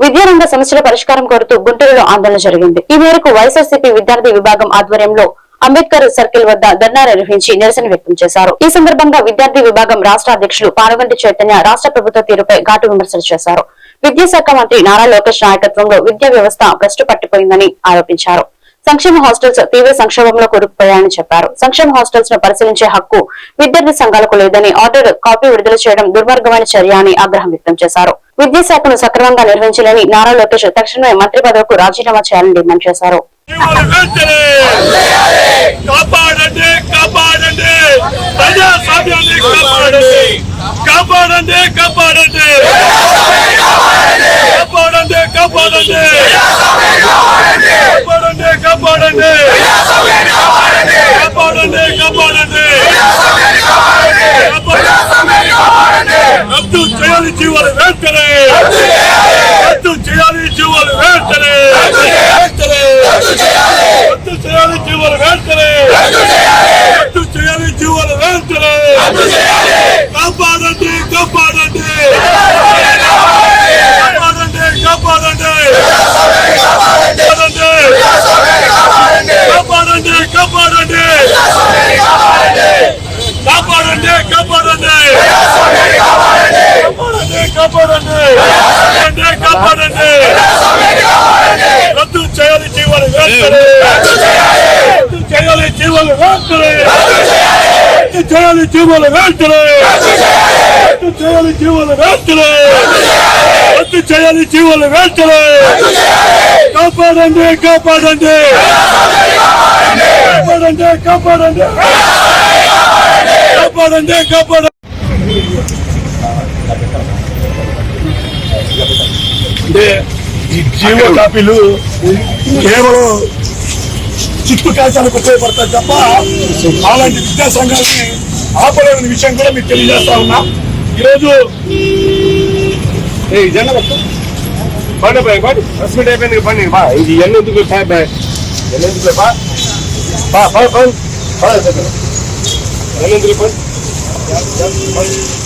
విద్యారంగ సమస్యల పరిష్కారం కోరుతూ గుంటూరులో ఆందోళన జరిగింది. ఈ మేరకు వైఎస్ఆర్సీపీ విద్యార్థి విభాగం ఆధ్వర్యంలో అంబేద్కర్ సర్కిల్ వద్ద ధర్నా నిర్వహించి నిరసన వ్యక్తం చేశారు. ఈ సందర్భంగా విద్యార్థి విభాగం రాష్ట్ర అధ్యక్షులు పార్వంటి చైతన్య రాష్ట్ర ప్రభుత్వ తీరుపై ఘాటు విమర్శలు చేశారు. విద్యాశాఖ మంత్రి నారా లోకేష్ నాయకత్వంలో విద్యా వ్యవస్థ భ్రష్టు పట్టిపోయిందని ఆరోపించారు. సంక్షేమ హాస్టల్స్ తీవ్ర సంక్షోభంలో కూరుకుపోయాయని చెప్పారు. సంక్షేమ హాస్టల్స్ను పరిశీలించే హక్కు విద్యార్థి సంఘాలకు లేదని ఆర్డర్ కాపీ విడుదల చేయడం దుర్మార్గమైన చర్య అని ఆగ్రహం వ్యక్తం చేశారు. విద్యాశాఖను సక్రమంగా నిర్వహించలేని నారా లోకేష్ తక్షణమే మంత్రి పదవికు రాజీనామా చేయాలని డిమాండ్ చేశారు. కాపాడండి కాపాడండి. కాపాడండి. కాపాడండి కాపాడండి. did what want to today? కాపాడండి. కాపాడండి కాపాడండి. రద్దు చేయాలి జీవాలు రద్దు చేయాలి జీవాలు రద్దు చేయాలి జీవాలు రద్దు చేయాలి జీవాలు వెంటనే రద్దు చేయాలి జీవాలు వెంటనే కాపాడండి కాపాడండి. కాపాడండి కాపాడండి. కాపాడండి కాపాడండి. అంటే ఈ జీవో కాపీలు కేవలం చిత్తు కాశాలకు ఉపయోగపడతాయి తప్ప అలాంటి విద్యా సంఘాలని ఆపలేని విషయం కూడా మీకు తెలియజేస్తా ఉన్నా. ఈరోజు ఏ జెండా పట్టు పండు బాయ్ పండు. మీట్ అయిపోయింది పండి బా ఇది ఎన్ని ఎందుకు బాయ్ బాయ్? ఎన్ని ఎందుకు బా బా? బా బా బా. ఎన్ని ఎందుకు పండు డోంట్ డోంట్ తెలుగుదేశం